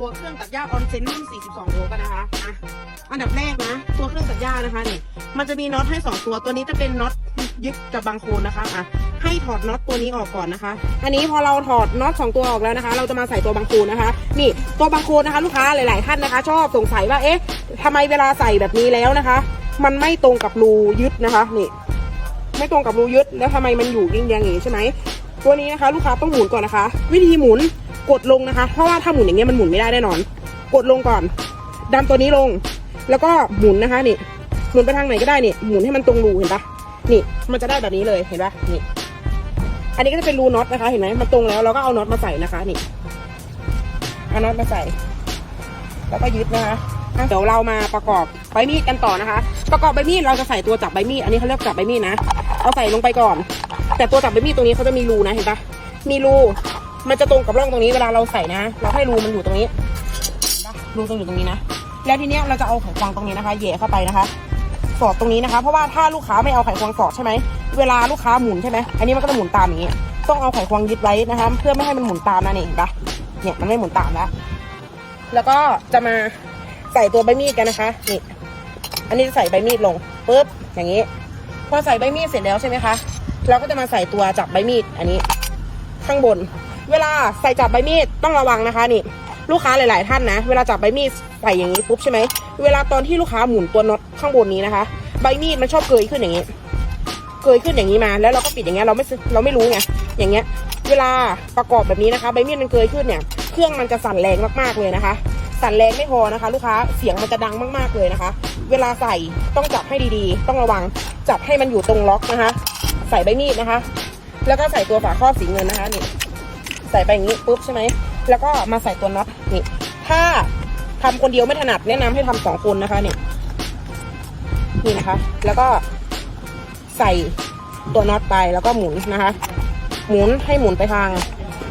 ตัวเครื่องตัดหญ้าออนเซนรุ่น 42 โวลต์กันนะคะอะอันดับแรกนะ ตัวเครื่องตัดหญ้านะคะนี่มันจะมีน็อตให้ 2 ตัว ตัวนี้จะเป็นน็อตยึดกับบางโคนนะคะอะให้ถอดน็อตตัวนี้ออกก่อนนะคะ อันนี้พอเราถอดน็อตสองตัวออกแล้วนะคะ เราจะมาใส่ตัวบางโคนนะคะ นี่ตัวบางโคนนะคะ ลูกค้าหลาย ๆ ท่านนะคะ ชอบสงสัยว่าเอ๊ะทำไมเวลาใส่แบบนี้แล้วนะคะ มันไม่ตรงกับรูยึดนะคะนี่ไม่ตรงกับรูยึดแล้วทำไมมันอยู่ยิ่งยงอย่างนี้ใช่ไหมตัวนี้นะคะ ลูกค้าต้องหมุนก่อนนะคะ วิธีหมุน กดลงนะคะ เพราะว่าถ้าหมุนอย่างเงี้ยมันหมุนไม่ได้แน่นอน กดลงก่อนดันตัวนี้ลง แล้วก็หมุนนะคะนี่หมุนไปทางไหนก็ได้นี่หมุนให้มันตรงรูเห็นปะนี่มันจะได้แบบนี้เลยเห็นปะนี่อันนี้ก็จะเป็นรูน็อตนะคะ เห็นไหมมันตรงแล้วเราก็เอาน็อตมาใส่นะคะ นี่เอาน็อตมาใส่ แล้วก็ยึดนะคะเดี๋ยวเรามาประกอบใบมีดกันต่อนะคะ ประกอบใบมีดเราจะใส่ตัวจับใบมีดอันนี้เขาเรียกจับใบมีดนะเอาใส่ลงไปก่อน แต่ตัวจับใบมีดตรงนี้เขาจะมีรูนะเห็นปะมีรู มันจะตรงกับร่องตรงนี้เวลาเราใส่นะ เราให้รูมันอยู่ตรงนี้รูตรงอยู่ตรงนี้นะ แล้วทีเนี้ยเราจะเอาไขควงตรงนี้นะคะแหย่เข้าไปนะคะ สอดตรงนี้นะคะ เพราะว่าถ้าลูกค้าไม่เอาไขควงสอดใช่ไหม เวลาลูกค้าหมุนใช่ไหมอันนี้มันก็จะหมุนตามอย่างนี้ ต้องเอาไขควงยึดไว้นะคะ เพื่อไม่ให้มันหมุนตามนะนี่เห็นปะเนี่ยมันไม่หมุนตามแล้ว แล้วก็จะมาใส่ตัวใบมีดกันนะคะ นี่ อันนี้จะใส่ใบมีดลงปุ๊บ อย่างนี้ พอใส่ใบมีดเสร็จแล้วใช่ไหมคะ เราก็จะมาใส่ตัวจับใบมีดอันนี้ ข้างบน เวลาใส่จับใบมีดต้องระวังนะคะนี่ ลูกค้าหลาย ๆ ท่านนะ เวลาจับใบมีดใส่อย่างนี้ปุ๊บใช่ไหมเวลาตอนที่ลูกค้าหมุนตัวน็อตข้างบนนี้นะคะ ใบมีดมันชอบเกยขึ้นอย่างนี้ เกยขึ้นอย่างนี้มาแล้วเราก็ปิดอย่างเงี้ยเราไม่เราไม่รู้ไงอย่างเงี้ย เวลาประกอบแบบนี้นะคะ ใบมีดมันเกยขึ้นเนี่ยเครื่องมันจะสั่นแรงมากๆเลยนะคะสั่นแรงไม่พอนะคะ ลูกค้าเสียงมันจะดังมากๆเลยนะคะ เวลาใส่ต้องจับให้ดีๆ ต้องระวังจับให้มันอยู่ตรงล็อกนะคะ ใส่ใบมีดนะคะ แล้วก็ใส่ตัวฝาครอบสีเงินนะคะนี่ ใส่ไปอย่างนี้ปุ๊บใช่ไหม แล้วก็มาใส่ตัวน็อตนี่ ถ้าทำคนเดียวไม่ถนัดแนะนำให้ทำสองคนนะคะนี่นี่นะคะ แล้วก็ใส่ตัวน็อตไปแล้วก็หมุนนะคะ หมุนให้หมุนไปทาง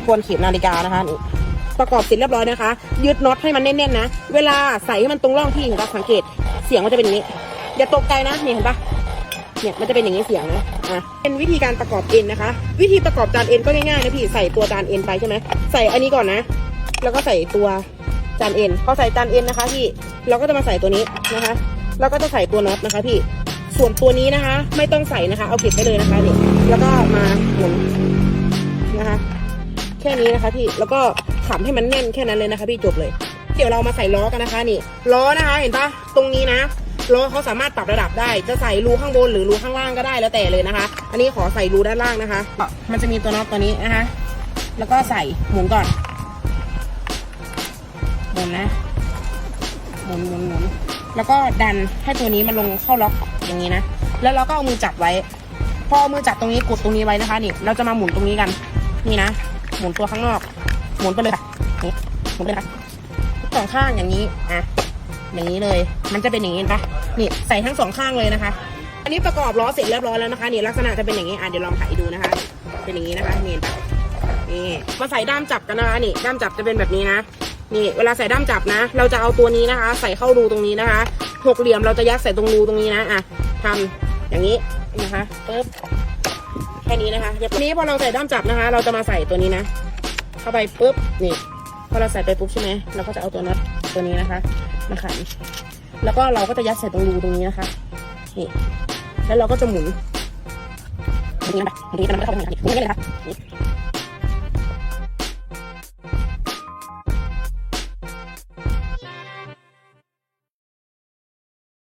ทวนเข็มนาฬิกานะคะนี่ประกอบเสร็จเรียบร้อยนะคะ ยึดน็อตให้มันแน่นๆนะ เวลาใส่ให้มันตรงร่องที่เห็นปะสังเกต เสียงมันจะเป็นอย่างนี้ อย่าตกใจนะนี่เห็นปะ เนี่ยมันจะเป็นอย่างนี้เสียงนะอะเป็นวิธีการประกอบเอ็นนะคะ วิธีประกอบจานเอ็นก็ง่ายๆนะพี่ใส่ตัวจานเอ็นไปใช่ไหมใส่อันนี้ก่อนนะ แล้วก็ใส่ตัวจานเอ็นพอใส่จานเอ็นนะคะพี่เราก็จะมาใส่ตัวนี้นะคะแล้วก็จะใส่ตัวน็อตนะคะพี่ส่วนตัวนี้นะคะ ไม่ต้องใส่นะคะ เอาเก็บไปเลยนะคะนี่แล้วก็มาหมุนนะคะ แค่นี้นะคะพี่แล้วก็ขำให้มันแน่นแค่นั้นเลยนะคะ พี่จบเลย เดี๋ยวเรามาใส่ล้อกันนะคะ นี่ล้อนะคะ เห็นปะตรงนี้นะ ล้อเขาสามารถปรับระดับได้ จะใส่รูข้างบนหรือรูข้างล่างก็ได้แล้วแต่เลยนะคะ อันนี้ขอใส่รูด้านล่างนะคะ มันจะมีตัวน็อตตัวนี้นะคะ แล้วก็ใส่หมุนก่อน หมุนนะ หมุนหมุนหมุนแล้วก็ดันให้ตัวนี้มันลงเข้าล็อกอย่างนี้นะ แล้วเราก็เอามือจับไว้ พอเอามือจับตรงนี้กดตรงนี้ไว้นะคะนี่ เราจะมาหมุนตรงนี้กัน นี่นะ หมุนตัวข้างนอก หมุนไปเลยค่ะ นี่ หมุนไปเลยค่ะสองข้างอย่างนี้ อะ อย่างนี้เลย มันจะเป็นอย่างนี้นปะนี่ใส่ทั้งสองข้างเลยนะคะ อันนี้ประกอบล้อเสร็จเรียบร้อยแล้วนะคะนี่ลักษณะจะเป็นอย่างนี้อะเดี๋ยวลองถ่ายดูนะคะ เป็นอย่างนี้นะคะนี่เห็นปะนี่มาใส่ด้ามจับกันนะคะนี่ด้ามจับจะเป็นแบบนี้นะนี่เวลาใส่ด้ามจับนะ เราจะเอาตัวนี้นะคะ ใส่เข้ารูตรงนี้นะคะหกเหลี่ยมเราจะยัดใส่ตรงรูตรงนี้นะอะทำอย่างนี้นะคะปึ๊บแค่นี้นะคะเรียบนี้พอเราใส่ด้ามจับนะคะ เราจะมาใส่ตัวนี้นะ เข้าไปปุ๊บนี่พอเราใส่ไปปุ๊บใช่ไหมเราก็จะเอาตัวน็อตตัวนี้นะคะ นะคะ แล้วก็เราก็จะยัดใส่ตรงรูตรงนี้นะคะ นี่ แล้วเราก็จะหมุนตรงนี้นะตรงนี้นะนำเข้าตรงนี้ค่ะหมุนอย่างนี้เลยนะคะ